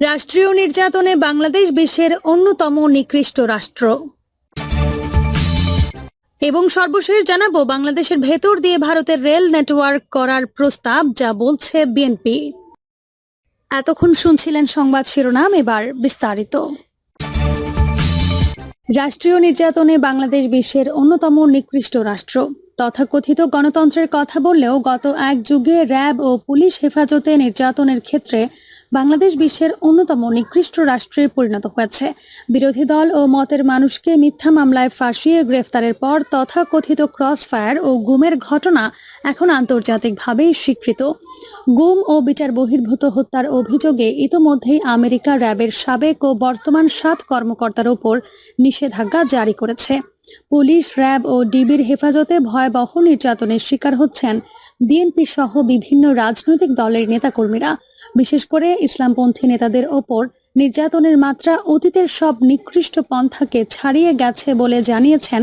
রাষ্ট্রীয় নির্যাতনে বাংলাদেশ বিশ্বের অন্যতম নিকৃষ্ট রাষ্ট্র। এবং সর্বশেষ জানাব, বাংলাদেশের ভেতর দিয়ে ভারতের রেল নেটওয়ার্ক করার প্রস্তাব, যা বলছে বিএনপি। এতক্ষণ শুনছিলেন সংবাদ শিরোনাম, এবার বিস্তারিত। রাষ্ট্রীয় নির্যাতনে বাংলাদেশ বিশ্বের অন্যতম নিকৃষ্ট রাষ্ট্র। তথাকথিত গণতন্ত্রের কথা বললেও গত এক যুগে র্যাব ও পুলিশ হেফাজতে নির্যাতনের ক্ষেত্রে বাংলাদেশ বিশ্বের অন্যতম নিকৃষ্ট রাষ্ট্রে পরিণত হয়েছে। বিরোধী দল ও মতের মানুষকে মিথ্যা মামলায় ফাঁসিয়ে গ্রেফতারের পর তথাকথিত ক্রস ফায়ার ও গুমের ঘটনা এখন আন্তর্জাতিকভাবেই স্বীকৃত। গুম ও বিচার বহির্ভূত হত্যার অভিযোগে ইতোমধ্যেই আমেরিকা র্যাবের সাবেক ও বর্তমান সাত কর্মকর্তার ওপর নিষেধাজ্ঞা জারি করেছে। পুলিশ, র্যাব ও ডিবির হেফাজতে ভয়াবহ নির্যাতনের শিকার হচ্ছেন বিএনপি সহ বিভিন্ন রাজনৈতিক দলের নেতাকর্মীরা। বিশেষ করে ইসলামপন্থী নেতাদের ওপর নির্যাতনের মাত্রা অতীতের সব নিকৃষ্ট পন্থাকে ছাড়িয়ে গেছে বলে জানিয়েছেন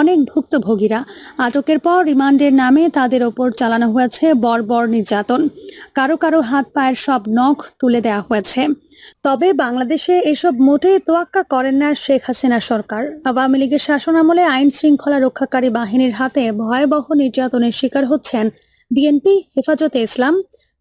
অনেক ভুক্তভোগীরা। আটকের পর রিমান্ডের নামে তাদের ওপর চালানো হয়েছে বর্বর নির্যাতন। কারও কারও হাত পায়ের সব নখ তুলে দেওয়া হয়েছে। তবে বাংলাদেশে এসব মোটেই তোয়াক্কা করেন না শেখ হাসিনা সরকার। আওয়ামী লীগের শাসনামলে আইন শৃঙ্খলা রক্ষাকারী বাহিনীর হাতে ভয়াবহ নির্যাতনের শিকার হচ্ছেন বিএনপি, হেফাজতে ইসলাম,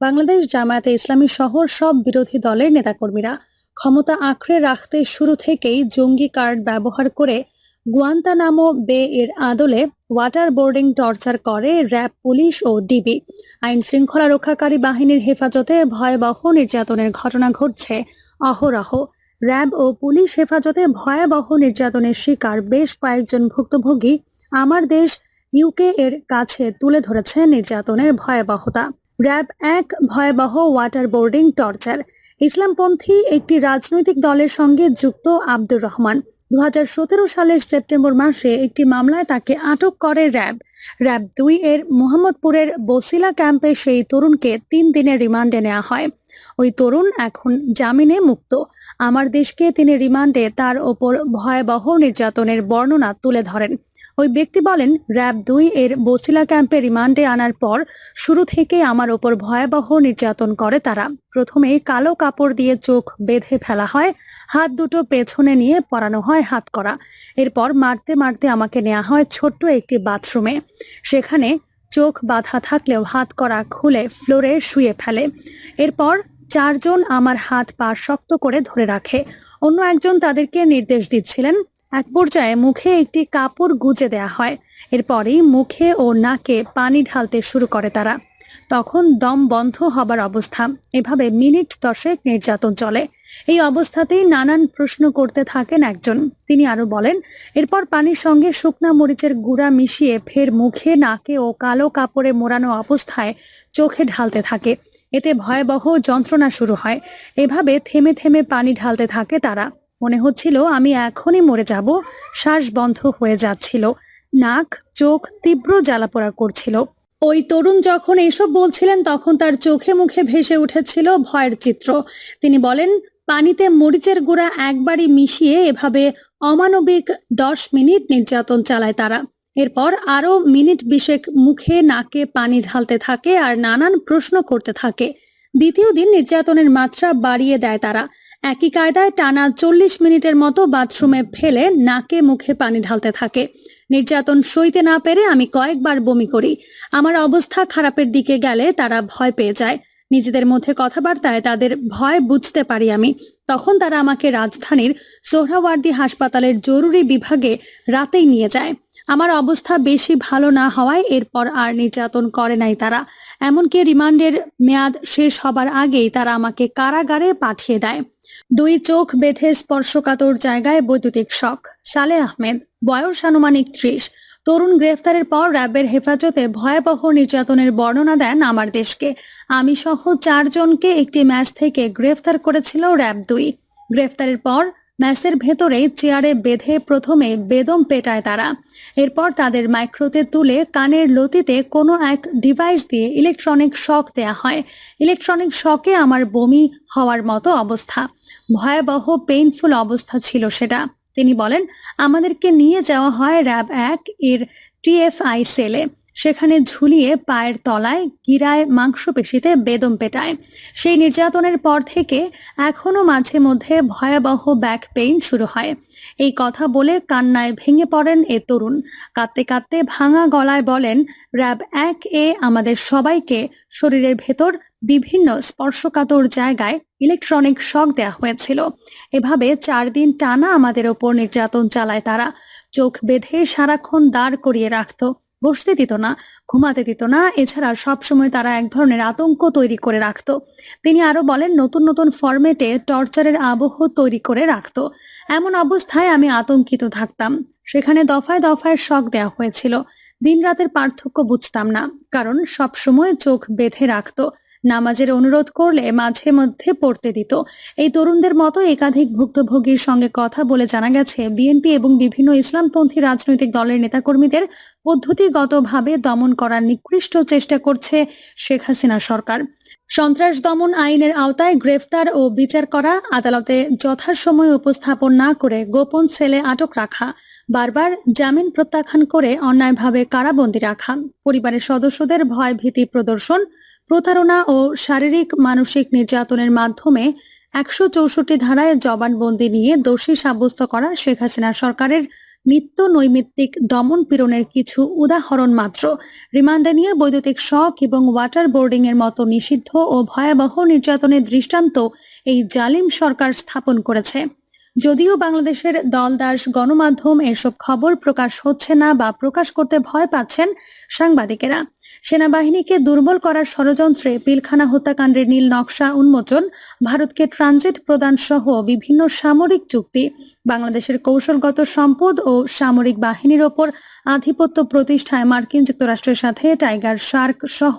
বাংলাদেশ জামায়াতে ইসলামী সহ সব বিরোধী দলের নেতাকর্মীরা। ক্ষমতা আঁকড়ে রাখতে শুরু থেকেই জঙ্গি কার্ড ব্যবহার করে গুয়ান্তানামো বে এর আদলে ওয়াটার বোর্ডিং টর্চার করে র্যাব, পুলিশ ও ডিবি। আইন শৃঙ্খলা রক্ষাকারী বাহিনীর হেফাজতে ভয়াবহ নির্যাতনের ঘটনা ঘটছে অহরহ। র্যাব ও পুলিশ হেফাজতে ভয়াবহ নির্যাতনের শিকার বেশ কয়েকজন ভুক্তভোগী আমার দেশ ইউকে এর কাছে তুলে ধরেছে নির্যাতনের ভয়াবহতা। র্যাব এক ভয়াবহ ওয়াটার বোর্ডিং টর্চার। ইসলামপন্থী একটি রাজনৈতিক দলের সঙ্গে যুক্ত আব্দুর রহমান। দুহাজার সতেরো সালের সেপ্টেম্বর মাসে একটি মামলায় তাকে আটক করে র্যাব। র্যাব দুই এর মোহাম্মদপুরের বসিলা ক্যাম্পে সেই তরুণকে তিন দিনের রিমান্ডে নেওয়া হয়। ওই তরুণ এখন জামিনে মুক্ত। আমার দেশকে তিনি রিমান্ডে তার ওপর ভয়াবহ নির্যাতনের বর্ণনা তুলে ধরেন। ওই ব্যক্তি বলেন, র্যাব দুই এর বসিলা ক্যাম্পে রিমান্ডে আনার পর শুরু থেকে আমার ওপর ভয়াবহ নির্যাতন করে তারা। প্রথমে কালো কাপড় দিয়ে চোখ বেঁধে ফেলা হয়, হাত দুটো পেছনে নিয়ে পরানো হয় হাত করা। এরপর মারতে মারতে আমাকে নেওয়া হয় ছোট্ট একটি বাথরুমে। সেখানে চোখ বাঁধা থাকলেও হাত করা খুলে ফ্লোরে শুয়ে ফেলে। এরপর চারজন আমার হাত পা শক্ত করে ধরে রাখে। অন্য একজন তাদেরকে নির্দেশ দিচ্ছিলেন এক পর্যায়ে মুখে একটি কাপড় গুজে দেয়া হয়। এরপরেই মুখে ও নাকে পানি ঢালতে শুরু করে তারা। তখন দম বন্ধ হবার অবস্থা। এভাবে মিনিট দশেক নির্যাতন চলে। এই অবস্থাতেই নানান প্রশ্ন করতে থাকেন একজন। তিনি আরও বলেন, এরপর পানির সঙ্গে শুকনা মরিচের গুঁড়া মিশিয়ে ফের মুখে, নাকে ও কালো কাপড়ে মোড়ানো অবস্থায় চোখে ঢালতে থাকে। এতে ভয়াবহ যন্ত্রণা শুরু হয়। এভাবে থেমে থেমে পানি ঢালতে থাকে তারা। মনে হচ্ছিল আমি এখনই মরে যাব। শ্বাস বন্ধ হয়ে যাচ্ছিল। নাক, চোখ তীব্র জ্বালাপোড়া করছিল। ওই তরুণ যখন এসব বলছিলেন, তখন তার চোখে মুখে ভেসে উঠেছিল ভয়ের চিত্র। তিনি বলেন, পানিতে মরিচের গুঁড়া একবারই মিশিয়ে এভাবে অমানবিক দশ মিনিট নির্যাতন চালায় তারা। এরপর আরও মিনিট বিশেক মুখে নাকে পানি ঢালতে থাকে আর নানান প্রশ্ন করতে থাকে। দ্বিতীয় দিন নির্যাতনের মাত্রা বাড়িয়ে দেয় তারা। একই কায়দায় টানা চল্লিশ মিনিটের মতো বাথরুমে ফেলে নাকে মুখে পানি ঢালতে থাকে। নির্যাতন সইতে না পেরে আমি কয়েকবার বমি করি। আমার অবস্থা খারাপের দিকে গেলে তারা ভয় পেয়ে যায়। নিজেদের মধ্যে কথাবার্তায় তাদের ভয় বুঝতে পারি আমি। তখন তারা আমাকে রাজধানীর সোহরাওয়ার্দী হাসপাতালের জরুরি বিভাগে রাতেই নিয়ে যায়। আমার অবস্থা বেশি ভালো না হওয়ায় এরপর আর নির্যাতন করে নাই তারা। এমনকি রিমান্ডের মেয়াদ শেষ হবার আগেই তারা আমাকে কারাগারে পাঠিয়ে দেয়। দুই চোখ বেঁধে স্পর্শকাতর জায়গায় বৈদ্যুতিক শখ সালে আহমেদ, বয়স আনুমানিক ত্রিশ। তরুণ গ্রেফতারের পর র্যাবের হেফাজতে ভয়াবহ নির্যাতনের বর্ণনা দেন আমার দেশকে। আমি সহ চারজনকে একটি ম্যাচ থেকে গ্রেফতার করেছিল র্যাব দুই। গ্রেফতারের পর ম্যাচের ভেতরে চেয়ারে বেঁধে প্রথমে বেদম পেটায় তারা। এরপর তাদের মাইক্রোতে তুলে কানের লতিতে কোনো এক ডিভাইস দিয়ে ইলেকট্রনিক শক দেয়া হয়। ইলেকট্রনিক শকে আমার বমি হওয়ার মতো অবস্থা। ভয়াবহ পেইনফুল অবস্থা ছিল সেটা। তিনি বলেন, আমাদেরকে নিয়ে যাওয়া হয় র্যাব এক এর টিএফআই সেলে। সেখানে ঝুলিয়ে পায়ের তলায় গিরায় মাংসপেশিতে বেদম পেটায়। সেই নির্যাতনের পর থেকে এখনও মাঝে মধ্যে ভয়াবহ ব্যাক পেইন শুরু হয়। এই কথা বলে কান্নায় ভেঙে পড়েন এ তরুণ। কাঁদতে কাঁদতে ভাঙা গলায় বলেন, র্যাব এক এ আমাদের সবাইকে শরীরের ভেতর বিভিন্ন স্পর্শকাতর জায়গায় ইলেকট্রনিক শক দেওয়া হয়েছিল। এভাবে চার দিন টানা আমাদের ওপর নির্যাতন চালায় তারা। চোখ বেঁধে সারাক্ষণ দাঁড় করিয়ে রাখত। বসতে দিত না, ঘুমাতে দিত না, এছাড়া সবসময় তারা এক ধরনের আতঙ্ক তৈরি করে রাখত। তিনি আরও বলেন, নতুন নতুন ফরম্যাটে টর্চারের আবহ তৈরি করে রাখত। এমন অবস্থায় আমি আতঙ্কিত থাকতাম। সেখানে দফায় দফায় শক দেওয়া হয়েছিল। দিন রাতের পার্থক্য বুঝতাম না, কারণ সব সময় চোখ বেঁধে রাখতো। নামাজের অনুরোধ করলে মাঝে মধ্যে পড়তে দিত। এই তরুণদের মতো একাধিক ভুক্তভোগীর সঙ্গে কথা বলে জানা গেছে, বিএনপি এবং বিভিন্ন ইসলামপন্থী রাজনৈতিক দলের নেতাকর্মীদের পদ্ধতিগতভাবে দমন করার নিকৃষ্ট চেষ্টা করছে শেখ হাসিনা সরকার। সন্ত্রাস দমন আইনের আওতায় গ্রেফতার ও বিচার করা, আদালতে যথাসময়ে উপস্থাপন না করে গোপন সেলে আটক রাখা, বারবার জামিন প্রত্যাখ্যান করে অন্যায়ভাবে কারাবন্দী রাখা, পরিবারের সদস্যদের ভয় ভীতি প্রদর্শন প্রতারণা ও শারীরিক মানসিক নির্যাতনের মাধ্যমে একশো চৌষট্টি ধারায় জবানবন্দি নিয়ে দোষী সাব্যস্ত করা শেখ হাসিনা সরকারের নিত্য নৈমিত্তিক দমন পীড়নের কিছু উদাহরণ মাত্র। রিমান্ডে নিয়ে বৈদ্যুতিক শক এবং ওয়াটার বোর্ডিং এর মতো নিষিদ্ধ ও ভয়াবহ নির্যাতনের দৃষ্টান্ত এই জালিম সরকার স্থাপন করেছে। যদিও বাংলাদেশের দলদাস গণমাধ্যম এসব খবর প্রকাশ হচ্ছে না বা প্রকাশ করতে ভয় পাচ্ছেন সাংবাদিকেরা। সেনাবাহিনীকে দুর্বল করার ষড়যন্ত্রে পিলখানা হত্যাকাণ্ডের নীল নকশা উন্মোচন, ভারতকে ট্রানজিট প্রদান সহ বিভিন্ন সামরিক চুক্তি, বাংলাদেশের কৌশলগত সম্পদ ও সামরিক বাহিনীর ওপর আধিপত্য প্রতিষ্ঠায় মার্কিন যুক্তরাষ্ট্রের সাথে টাইগার শার্ক সহ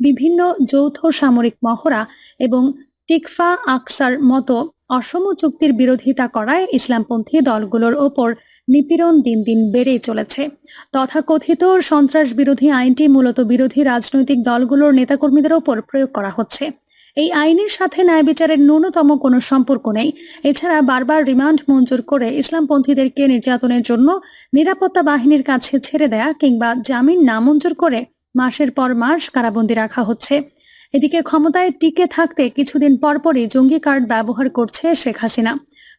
বিভিন্ন যৌথ সামরিক মহড়া এবং টিকফা আকসার মতো অসম চুক্তির বিরোধিতা করায় ইসলামপন্থী দলগুলোর ওপর নিপীড়ন দিন দিন বেড়েই চলেছে। তথাকথিত সন্ত্রাস বিরোধী আইনটি মূলত বিরোধী রাজনৈতিক দলগুলোর নেতাকর্মীদের ওপর প্রয়োগ করা হচ্ছে। এই আইনের সাথে ন্যায় বিচারের ন্যূনতম কোনো সম্পর্ক নেই। এছাড়া বারবার রিমান্ড মঞ্জুর করে ইসলামপন্থীদেরকে নির্যাতনের জন্য নিরাপত্তা বাহিনীর কাছে ছেড়ে দেয়া কিংবা জামিন নামঞ্জুর করে মাসের পর মাস কারাবন্দী রাখা হচ্ছে। এদিকে ক্ষমতায় টিকে থাকতে কিছুদিন পরপরই জঙ্গি কার্ড ব্যবহার করছে শেখ হাসিনা।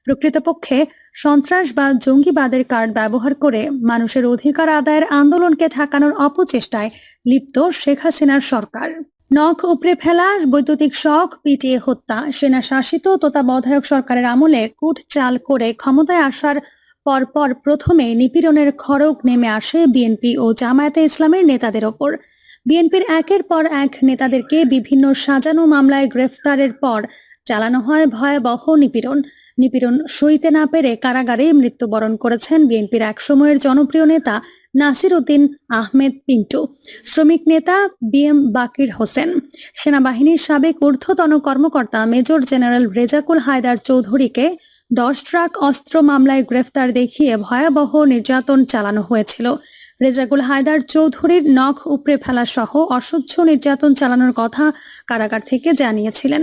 প্রকৃতপক্ষে সন্ত্রাস বা জঙ্গিবাদের কার্ড ব্যবহার করে মানুষের অধিকার আদায়ের আন্দোলনকে ঠেকানোর অপচেষ্টায় লিপ্ত শেখ হাসিনার সরকার। নখ উপড়ে ফেলা, বৈদ্যুতিক শখ পিটিয়ে হত্যা, সেনা শাসিত তত্ত্বাবধায়ক সরকারের আমলে কুট চাল করে ক্ষমতায় আসার পরপর প্রথমে নিপীড়নের খড়গ নেমে আসে বিএনপি ও জামায়াতে ইসলামের নেতাদের ওপর। বিএনপির একের পর এক নেতাদেরকে বিভিন্ন সাজানো মামলায় গ্রেফতারের পর চালানো হয় ভয়াবহ নিপীড়ন। নিপীড়ন সইতে না পেরে কারাগারে মৃত্যুবরণ করেছেন বিএনপির এক সময়ের জনপ্রিয় নেতা নাসির উদ্দিন আহমেদ পিন্টু। শ্রমিক নেতা বি এম বাকির হোসেন। সেনাবাহিনীর সাবেক ঊর্ধ্বতন কর্মকর্তা মেজর জেনারেল রেজাকুল হায়দার চৌধুরীকে দশ ট্রাক অস্ত্র মামলায় গ্রেফতার দেখিয়ে ভয়াবহ নির্যাতন চালানো হয়েছিল। রেজাকুল হায়দার চৌধুরীর নখ উপড়ে ফেলা সহ অসহ্য নির্যাতন চালানোর কথা কারাগার থেকে জানিয়েছিলেন।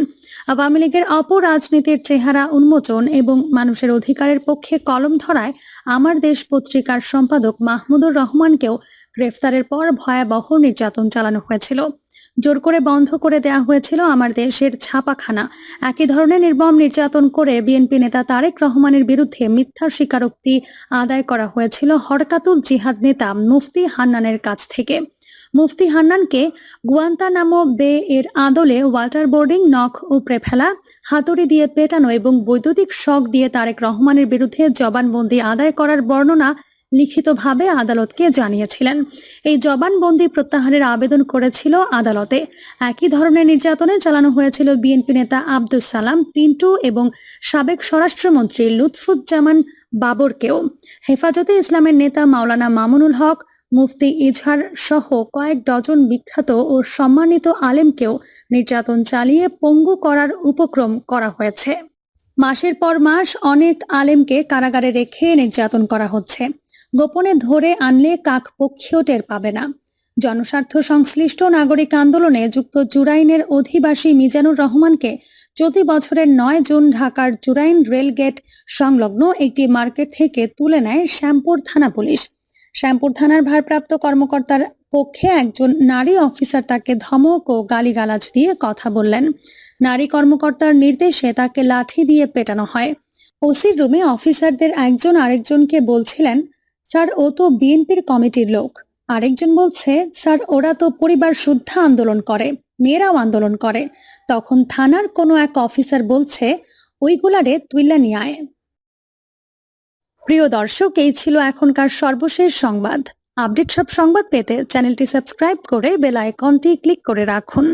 আওয়ামী লীগের অপরাজনীতির চেহারা উন্মোচন এবং মানুষের অধিকারের পক্ষে কলম ধরায় আমার দেশ পত্রিকার সম্পাদক মাহমুদুর রহমানকেও গ্রেফতারের পর ভয়াবহ নির্যাতন চালানো হয়েছিল। জোর করে বন্ধ করে দেয়া হয়েছিল আমার দেশের ছাপাখানা। একই ধরনের নির্মম নির্যাতন করে বিএনপি নেতা তারেক রহমানের বিরুদ্ধে মিথ্যা স্বীকারোক্তি আদায় করা হয়েছিল হরকাতুল জিহাদ নেতা মুফতি হান্নানের কাছ থেকে। মুফতি হান্নানকে গুয়ান্তা গুয়ান্তানামো বে এর আদলে ওয়াটার বোর্ডিং নখ উপড়ে ফেলা, হাতুড়ি দিয়ে পেটানো এবং বৈদ্যুতিক শক দিয়ে তারেক রহমানের বিরুদ্ধে জবানবন্দি আদায় করার বর্ণনা লিখিতভাবে আদালতকে জানিয়েছিলেন। এই জবানবন্দি প্রত্যাহারের আবেদন করেছিল আদালতে। একই ধরনের নির্যাতনে চালানো হয়েছিল বিএনপি নেতা আব্দুস সালাম, পিন্টু এবং সাবেক স্বরাষ্ট্রমন্ত্রী লুৎফুজ্জামান বাবরকেও। হেফাজতে ইসলামের নেতা মাওলানা মামুনুল হক, মুফতি ইজহার সহ কয়েক ডজন বিখ্যাত ও সম্মানিত আলেমকেও নির্যাতন চালিয়ে পঙ্গু করার উপক্রম করা হয়েছে। মাসের পর মাস অনেক আলেমকে কারাগারে রেখে নির্যাতন করা হচ্ছে। গোপনে ধরে আনলে কাক পক্ষীয় টের পাবে না। জনস্বার্থ সংশ্লিষ্ট নাগরিক আন্দোলনে যুক্ত জুরাইনের অধিবাসী মিজানুর রহমানকে চলতি বছরের নয় জুন ঢাকার জুরাইন রেল গেট সংলগ্ন একটি মার্কেট থেকে তুলে নেয় শ্যামপুর থানা পুলিশ। শ্যামপুর থানার ভারপ্রাপ্ত কর্মকর্তার পক্ষে একজন নারী অফিসার তাকে ধমক ও গালিগালাজ দিয়ে কথা বললেন। নারী কর্মকর্তার নির্দেশে তাকে লাঠি দিয়ে পেটানো হয়। ওসির রুমে অফিসারদের একজন আরেকজনকে বলছিলেন স্যার, ও তো বিএনপির কমিটির লোক। আরেকজন বলছে, স্যার, ওরা তো পরিবার শুদ্ধ আন্দোলন করে, মেয়েরাও আন্দোলন করে। তখন থানার কোনো এক অফিসার বলছে, ওইগুলারে তুইলা নিয়ে আয়। প্রিয় দর্শক, এই ছিল এখনকার সর্বশেষ সংবাদ। আপডেট সব সংবাদ পেতে চ্যানেলটি সাবস্ক্রাইব করে বেল আইকনটি ক্লিক করে রাখুন।